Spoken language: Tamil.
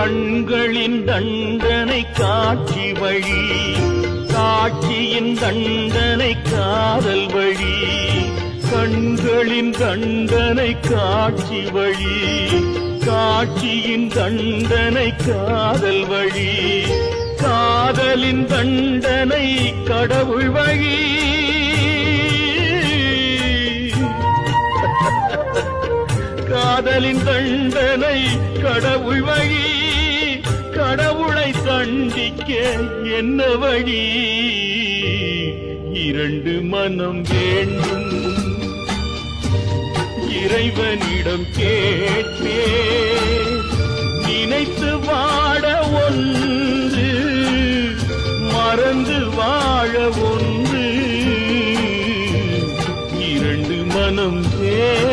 கண்களின் தண்டனை காட்சி வழி காட்சியின் தண்டனை காதல் வழி கண்களின் தண்டனை காட்சி வழி காட்சியின் தண்டனை காதல் வழி காதலின் தண்டனை கடவுள் வழி. காதலின் தண்டனை கடவுள் வழி. கடவுளை தண்டிக்க என்ன வழி? இரண்டு மனம் வேண்டும். இறைவனிடம் கேட்டே நினைத்து வாட ஒன்று மறந்து வாழ ஒன்று. இரண்டு மனம் வேறு